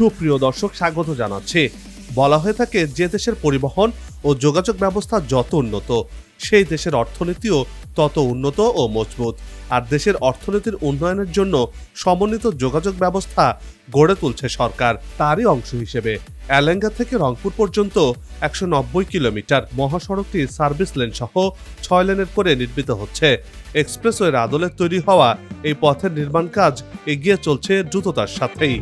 সুপ্রিয় দর্শক, স্বাগত জানাচ্ছি। বলা হয়ে থাকে, যে দেশের পরিবহন ও যোগাযোগ ব্যবস্থা যত উন্নত, সেই দেশের অর্থনীতিও তত উন্নত ও মজবুত। আর দেশের অর্থনীতির উন্নয়নের জন্য সমন্বিত যোগাযোগ ব্যবস্থা গড়ে তুলছে সরকার, তারই অংশ হিসেবে। এলেঙ্গা থেকে রংপুর পর্যন্ত একশো নব্বই কিলোমিটার মহাসড়কটি সার্ভিস লেন সহ ছয় লেনের করে নির্মিত হচ্ছে। এক্সপ্রেসওয়ের আদলে তৈরি হওয়া এই পথের নির্মাণ কাজ এগিয়ে চলছে দ্রুততার সাথেই।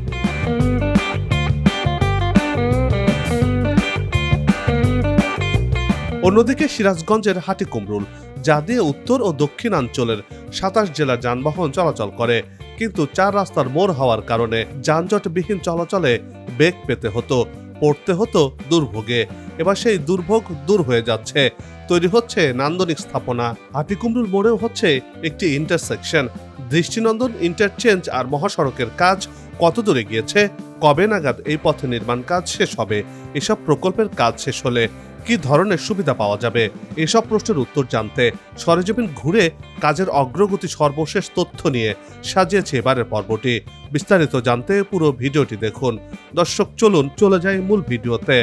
অন্যদিকে সিরাজগঞ্জের হাটি কুমরুল, যা দিয়ে উত্তর ও দক্ষিণাঞ্চলের সাতাশ জেলার যানবাহন চলাচল করে। কিন্তু চার রাস্তার মোড় হওয়ার কারণে যানজটবিহীন চলাচলে বেগ পেতে হতো, পড়তে হতো দুর্ভোগে। এবার সেই দুর্ভোগ দূর হয়ে যাচ্ছে। তৈরি হচ্ছে নান্দনিক স্থাপনা। হাটিকুমরুল মোড়েও হচ্ছে একটি ইন্টারসেকশন দৃষ্টিনন্দন ইন্টারচেঞ্জ আর মহাসড়কের কাজ কত দূরে গিয়েছে? কবে নাগাদ এই পথে নির্মাণ কাজ শেষ হবে? এসব প্রকল্পের কাজ শেষ হলে কি ধরনের সুবিধা পাওয়া যাবে? এসব প্রশ্নের উত্তর জানতে সরেজমিন ঘুরে কাজের অগ্রগতি সর্বশেষ তথ্য নিয়ে সাজিয়েছে এবারের পর্বটি। বিস্তারিত জানতে পুরো ভিডিওটি দেখুন। দর্শক, চলুন, চলে যাই মূল ভিডিওতে।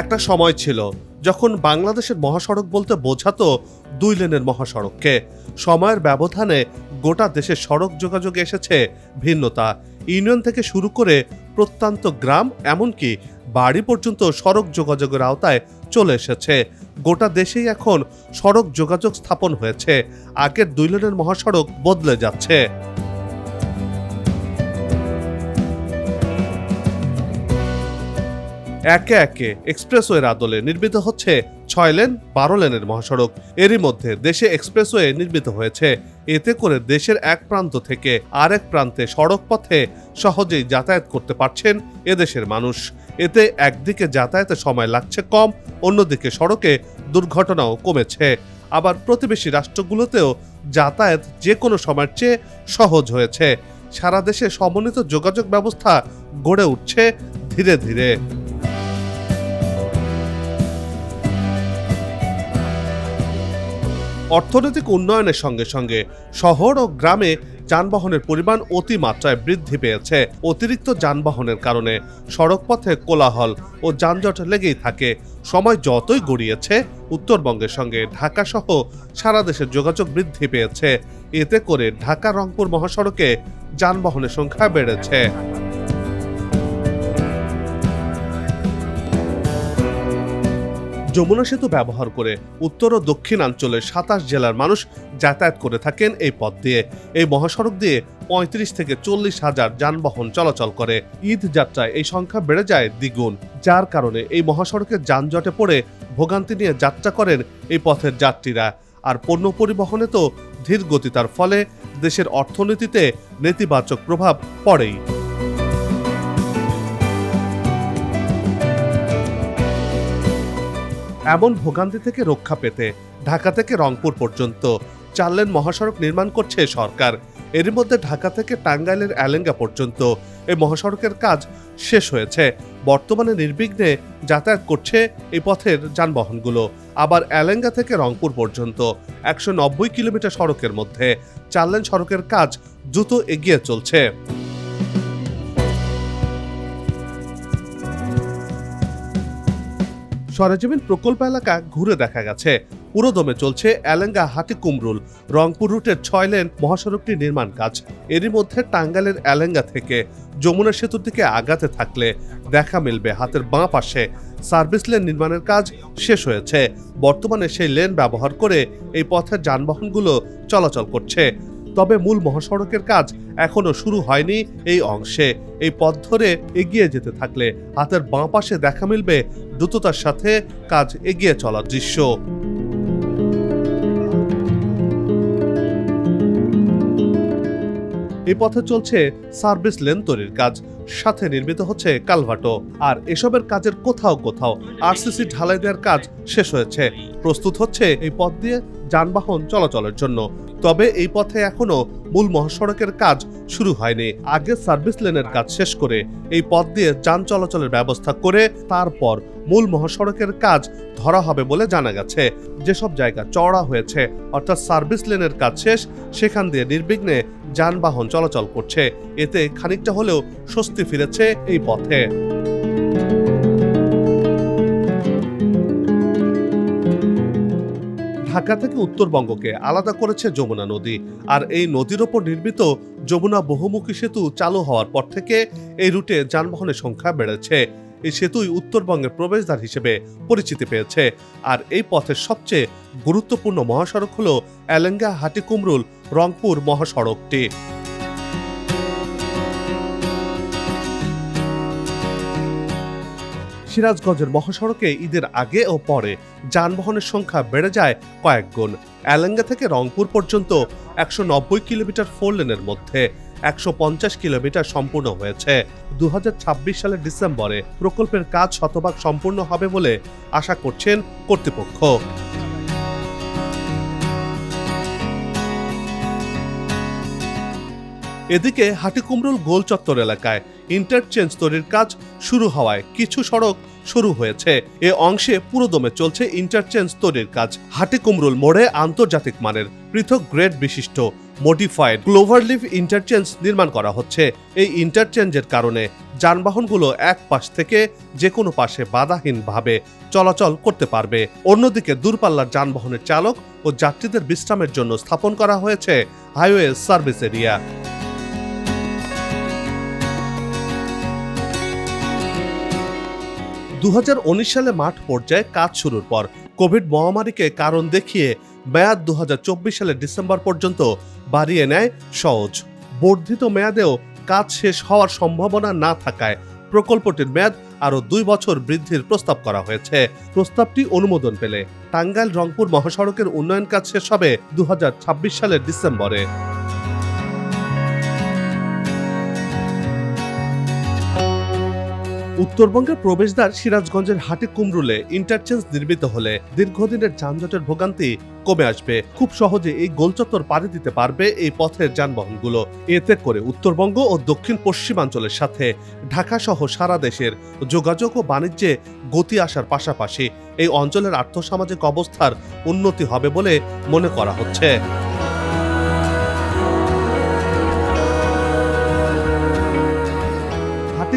একটা সময় ছিল যখন বাংলাদেশের মহাসড়ক বলতে বোঝাতো দুই লেনের মহাসড়ককে, সময়ের ব্যবধানে গোটা দেশের সড়ক যোগাযোগে এসেছে ভিন্নতা। ইউনিয়ন থেকে শুরু করে প্রত্যন্ত গ্রাম, এমনকি বাড়ি পর্যন্ত সড়ক যোগাযোগের আওতায় চলে এসেছে। গোটা দেশেই এখন সড়ক যোগাযোগ স্থাপন হয়েছে। আগের দুই লেনের মহাসড়ক বদলে যাচ্ছে। একে একে এক্সপ্রেসওয়ের আদলে নির্মিত হচ্ছে ছয় লেন, বারো লেনের মহাসড়ক। এরই মধ্যে দেশে এক্সপ্রেসওয়ে নির্মিত হয়েছে। এতে করে দেশের এক প্রান্ত থেকে আরেক প্রান্তে সড়ক পথে সহজেই যাতায়াত করতে পারছেন এদেশের মানুষ। এতে একদিকে যাতায়াতে সময় লাগছে কম, অন্যদিকে সড়কে দুর্ঘটনাও কমেছে। আবার প্রতিবেশী রাষ্ট্রগুলোতেও যাতায়াত যে কোনো সময়ের চেয়ে সহজ হয়েছে। সারা দেশে সমন্বিত যোগাযোগ ব্যবস্থা গড়ে উঠছে ধীরে ধীরে। অর্থনৈতিক উন্নয়নের সঙ্গে সঙ্গে শহর ও গ্রামে যানবাহনের পরিমাণ অতিমাত্রায় বৃদ্ধি পেয়েছে। অতিরিক্ত যানবাহনের কারণে সড়কপথে কোলাহল ও যানজট লেগেই থাকে। সময় যতই গড়িয়েছে, উত্তরবঙ্গের সঙ্গে ঢাকা সহ সারা দেশের যোগাযোগ বৃদ্ধি পেয়েছে। এতে করে ঢাকা রংপুর মহাসড়কে যানবাহনের সংখ্যা বেড়েছে। যমুনা সেতু ব্যবহার করে উত্তর ও দক্ষিণাঞ্চলের সাতাশ জেলার মানুষ যাতায়াত করে থাকেন এই পথ দিয়ে। এই মহাসড়ক দিয়ে পঁয়ত্রিশ থেকে চল্লিশ হাজার যানবাহন চলাচল করে। ঈদ যাত্রায় এই সংখ্যা বেড়ে যায় দ্বিগুণ। যার কারণে এই মহাসড়কের যানজটে পড়ে ভোগান্তি নিয়ে যাত্রা করেন এই পথের যাত্রীরা। আর পণ্য পরিবহনে তো ধীর গতিতার ফলে দেশের অর্থনীতিতে নেতিবাচক প্রভাব পড়েই। এমন ভোগান্তি থেকে রক্ষা পেতে ঢাকা থেকে রংপুর পর্যন্ত চার লেন মহাসড়ক নির্মাণ করছে সরকার। এর মধ্যে ঢাকা থেকে টাঙ্গাইলের অ্যালেঙ্গা পর্যন্ত এই মহাসড়কের কাজ শেষ হয়েছে। বর্তমানে নির্বিঘ্নে যাতায়াত করছে এই পথের যানবাহনগুলো। আবার অ্যালেঙ্গা থেকে রংপুর পর্যন্ত একশো নব্বই কিলোমিটার সড়কের মধ্যে চার লেন সড়কের কাজ দ্রুত এগিয়ে চলছে। সরেজমিন প্রকল্প এলাকা ঘুরে দেখা গেছে। পুরোদমে চলছে এলেঙ্গা হাটি কুমরুল, রংপুর রুটের ছয় লেন মহাসড়কটি নির্মাণ কাজ। এরই মধ্যে টাঙ্গাইলের এলেঙ্গা থেকে যমুনা সেতুর দিকে আগাতে থাকলে দেখা মিলবে হাতের বাঁ পাশে। সার্ভিস লেন নির্মাণের কাজ শেষ হয়েছে। বর্তমানে সেই লেন ব্যবহার করে এই পথের যানবাহনগুলো চলাচল করছে। তবে মূল মহাসড়কের কাজ এখনও শুরু হয়নি এই অংশে। এই পথ ধরে এগিয়ে যেতে থাকলে হাতের বাঁ পাশে দেখা মিলবে দ্রুততার সাথে কাজ এগিয়ে চলার দৃশ্য। এই পথে চলছে সার্ভিস লেন তৈরির কাজ, সাথে নির্মিত হচ্ছে কালভাটো। আর এসবের কাজের কোথাও কোথাও আরসিসি ঢালাই দেওয়ার কাজ শেষ হয়েছে। প্রস্তুত হচ্ছে এই পথ দিয়ে যানবাহন চলাচলের জন্য। তবে এই পথে এখনও মূল মহাসড়কের কাজ শুরু হয়নি। আগে সার্ভিস লেনের কাজ শেষ করে এই পথ দিয়ে যান চলাচলের ব্যবস্থা করে তারপর মূল মহাসড়কের কাজ ধরা হবে বলে জানা গেছে। যেসব জায়গা চওড়া হয়েছে, অর্থাৎ সার্ভিস লেনের কাজ শেষ, সেখান দিয়ে নির্বিঘ্নে যানবাহন চলাচল করছে। এতে খানিকটা হলেও স্বস্তি ফিরেছে এই পথে। ঢাকা থেকে উত্তরবঙ্গকে আলাদা করেছে যমুনা নদী। আর এই নদীর ওপর নির্মিত যমুনা বহুমুখী সেতু চালু হওয়ার পর থেকে এই রুটে যানবাহনের সংখ্যা বেড়েছে। এই সেতুই উত্তরবঙ্গের প্রবেশদ্বার হিসেবে পরিচিতি পেয়েছে। আর এই পথের সবচেয়ে গুরুত্বপূর্ণ মহাসড়ক হল এলেঙ্গা হাটিকুমরুল রংপুর মহাসড়কটি। সিরাজগঞ্জের মহাসড়কে ঈদের আগে ও পরে যানবাহনের সংখ্যা বেড়ে যায় কয়েক গুণ। অ্যালেঙ্গা থেকে রংপুর পর্যন্ত একশো নব্বই কিলোমিটার ফোর লেনের মধ্যে একশো পঞ্চাশ কিলোমিটার সম্পূর্ণ হয়েছে। দু হাজার ছাব্বিশ সালের ডিসেম্বরে প্রকল্পের কাজ শতভাগ সম্পূর্ণ হবে বলে আশা করছেন কর্তৃপক্ষ। এদিকে হাটিকুমরুল গোল চত্বর এলাকায় ইন্টারচেঞ্জ তৈরির কাজ শুরু হওয়ায় কিছু সড়ক শুরু হয়েছে। এ অংশে পুরোদমে চলছে ইন্টারচেঞ্জ তৈরির কাজ। হাটিকুমরুল মোড়ে আন্তর্জাতিক মানের পৃথক গ্রেড বিশিষ্ট মডিফাইড ক্লোভারলিভ ইন্টারচেঞ্জ নির্মাণ করা হচ্ছে। এই ইন্টারচেঞ্জের কারণে যানবাহনগুলো এক পাশ থেকে যে কোনো পাশে বাধাহীনভাবে চলাচল করতে পারবে। অন্যদিকে দূরপাল্লার যানবাহনের চালক ও যাত্রীদের বিশ্রামের জন্য স্থাপন করা হয়েছে হাইওয়ে সার্ভিস এরিয়া দুহাজার উনিশ সালে মাঠ পর্যায়ে কাজ শুরুর পর কোভিড মহামারীকে কারণ দেখিয়ে মেয়াদ দুহাজার চব্বিশ সালের ডিসেম্বর পর্যন্ত বাড়িয়ে নেয় সহজ। বর্ধিত মেয়াদেও কাজ শেষ হওয়ার সম্ভাবনা না থাকায় প্রকল্পটির মেয়াদ আরও দুই বছর বৃদ্ধির প্রস্তাব করা হয়েছে। প্রস্তাবটি অনুমোদন পেলে টাঙ্গাইল রংপুর মহাসড়কের উন্নয়ন কাজ শেষ হবে দু হাজার ছাব্বিশ সালের ডিসেম্বরে। উত্তরবঙ্গের প্রবেশদ্বার সিরাজগঞ্জের হাটে কুমরুলে ইন্টারচেঞ্জ নির্মিত হলে দীর্ঘদিনের যানজটের ভোগান্তি কমে আসবে। খুব সহজে এই গোলচত্বর পাড়ি দিতে পারবে এই পথের যানবাহনগুলো। এতে করে উত্তরবঙ্গ ও দক্ষিণ পশ্চিমাঞ্চলের সাথে ঢাকা সহ সারা দেশের যোগাযোগ ও বাণিজ্যে গতি আসার পাশাপাশি এই অঞ্চলের আর্থসামাজিক অবস্থার উন্নতি হবে বলে মনে করা হচ্ছে।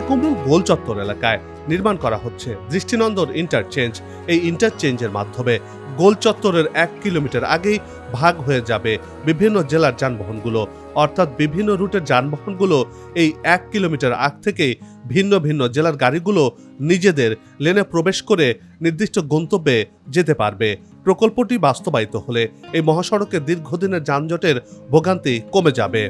হাতিকুমরুল গোল চত্বর এলাকায় নির্মাণ করা হচ্ছে। দৃষ্টিনন্দন ইন্টারচেঞ্জ, এই ইন্টারচেঞ্জের মাধ্যমে গোল চত্বরের এক কিলোমিটার আগেই ভাগ হয়ে যাবে বিভিন্ন জেলার যানবাহনগুলো। অর্থাৎ বিভিন্ন রুটের যানবাহনগুলো এই এক কিলোমিটার আগ থেকেই ভিন্ন ভিন্ন জেলার গাড়িগুলো নিজেদের লেনে প্রবেশ করে নির্দিষ্ট গন্তব্যে যেতে পারবে। প্রকল্পটি বাস্তবায়িত হলে এই মহাসড়কে দীর্ঘদিনের যানজটের ভোগান্তি কমে যাবে।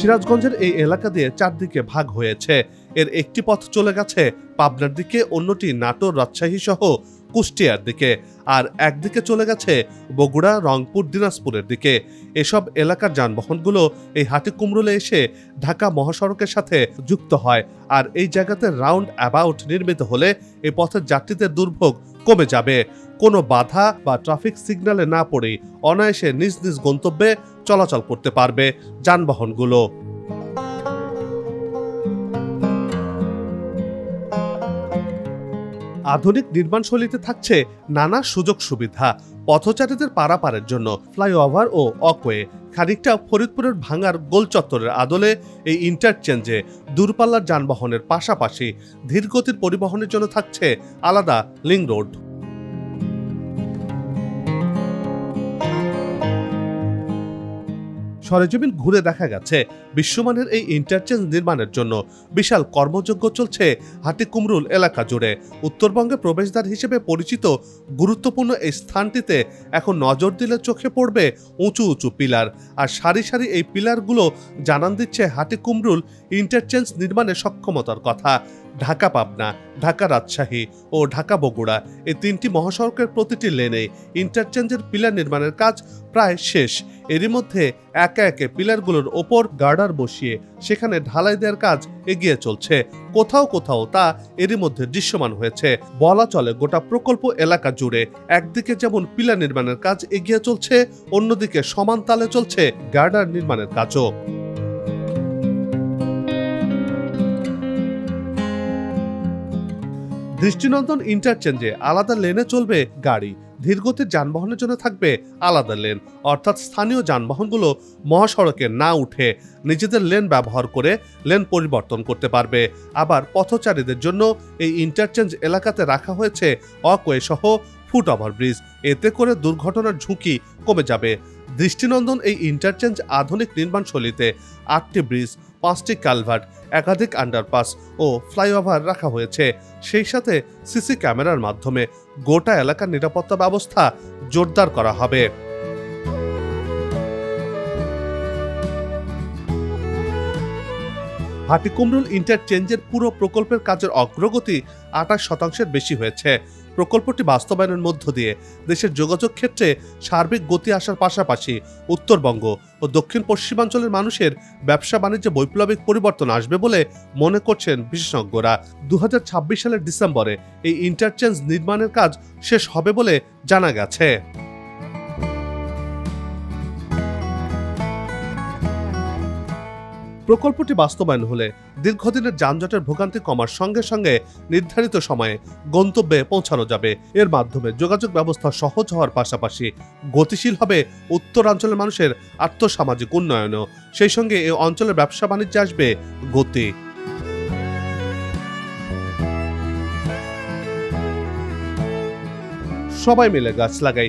সিরাজগঞ্জের এই এলাকা দিয়ে চারদিকে ভাগ হয়েছে। এর একটি পথ চলে গেছে পাবনার দিকে, অন্যটি নাটোর, রাজশাহী সহ কুষ্টিয়ার দিকে। আর একদিকে চলে গেছে বগুড়া, রংপুর, দিনাজপুরের দিকে। এসব এলাকার যানবাহনগুলো এই হাটি কুমরুলে এসে ঢাকা মহাসড়কের সাথে যুক্ত হয়। আর এই জায়গাতে রাউন্ড অ্যাবাউট নির্মিত হলে এই পথের যাত্রীদের দুর্ভোগ কমে যাবে। কোনো বাধা বা ট্রাফিক সিগন্যালে না পড়েই অনায়াসে নিজ নিজ গন্তব্যে চলাচল করতে পারবে যানবাহনগুলো। আধুনিক নির্মাণশৈলীতে থাকছে নানা সুযোগ সুবিধা, পথচারীদের পারাপারের জন্য ফ্লাইওভার ও অকওয়ে খানিকটা ফরিদপুরের ভাঙার গোল চত্বরের আদলে এই ইন্টারচেঞ্জে দূরপাল্লার যানবাহনের পাশাপাশি ধীরগতির পরিবহনের জন্য থাকছে আলাদা লিং রোড। সরেজমিন ঘুরে দেখা গেছে। বিশ্বমানের এই ইন্টারচেঞ্জ নির্মাণের জন্য বিশাল কর্মযজ্ঞ চলছে হাটিকুমরুল এলাকা জুড়ে। উত্তরবঙ্গে প্রবেশদ্বার হিসেবে পরিচিত গুরুত্বপূর্ণ এই স্থানটিতে এখন নজর দিলে চোখে পড়বে উঁচু উঁচু পিলার। আর সারি সারি এই পিলারগুলো জানান দিচ্ছে হাটিকুমরুল ইন্টারচেঞ্জ নির্মাণে সক্ষমতার কথা। ঢাকা পাবনা, ঢাকা রাজশাহী ও ঢাকা বগুড়া এই তিনটি মহাসড়কের প্রতিটি লেনে ইন্টারচেঞ্জের পিলার নির্মাণের কাজ প্রায় শেষ। এরই মধ্যে একে একে পিলারগুলোর ওপর গার্ডার বসিয়ে সেখানে ঢালাই দেওয়ার কাজ এগিয়ে চলছে। কোথাও কোথাও তা এরই মধ্যে দৃশ্যমান হয়েছে। বলা চলে গোটা প্রকল্প এলাকা জুড়ে একদিকে যেমন পিলার নির্মাণের কাজ এগিয়ে চলছে, অন্যদিকে সমান তালে চলছে গার্ডার নির্মাণের কাজও। দৃষ্টিনন্দন ইন্টারচেঞ্জে আলাদা লেনে চলবে গাড়ি। ধীরগতির যানবাহনের জন্য থাকবে আলাদা লেন। অর্থাৎ স্থানীয় যানবাহনগুলো মহাসড়কে না উঠে নিজেদের লেন ব্যবহার করে লেন পরিবর্তন করতে পারবে। আবার পথচারীদের জন্য এই ইন্টারচেঞ্জ এলাকাতে রাখা হয়েছে অকওয়ে সহ ফুট ওভারব্রিজ এতে করে দুর্ঘটনার ঝুঁকি কমে যাবে। দৃষ্টিনন্দন এই ইন্টারচেঞ্জ আধুনিক নির্মাণ শৈলীতে আটটি ব্রিজ পাঁচটি কালভার্ট, একাধিক আন্ডারপাস ও ফ্লাইওভার রাখা হয়েছে। সেই সাথে সিসি ক্যামেরার মাধ্যমে গোটা এলাকার নিরাপত্তা ব্যবস্থা জোরদার করা হবে। হাটিকুমরুল ইন্টারচেঞ্জের পুরো প্রকল্পের কাজের অগ্রগতি আঠাশ শতাংশের বেশি হয়েছে। প্রকল্পটি বাস্তবায়নের মধ্য দিয়ে দেশের যোগাযোগ ক্ষেত্রে সার্বিক গতি আসার পাশাপাশি উত্তরবঙ্গ ও দক্ষিণ পশ্চিমাঞ্চলের মানুষের ব্যবসা বাণিজ্যে বৈপ্লবিক পরিবর্তন আসবে বলে মনে করছেন বিশেষজ্ঞরা। দু হাজার ছাব্বিশ সালের ডিসেম্বরে এই ইন্টারচেঞ্জ নির্মাণের কাজ শেষ হবে বলে জানা গেছে। প্রকল্পটি বাস্তবায়ন হলে দীর্ঘদিনের যানজটের ভোগান্তি কমার সঙ্গে সঙ্গে নির্ধারিত সময়ে গন্তব্যে পৌঁছানো যাবে। এর মাধ্যমে যোগাযোগ ব্যবস্থা সহজ হওয়ার পাশাপাশি গতিশীল হবে উত্তরাঞ্চলের মানুষের আর্থসামাজিক উন্নয়নও। সেই সঙ্গে এই অঞ্চলের ব্যবসা বাণিজ্যে আসবে গতি। সবাই মিলে গাছ লাগাই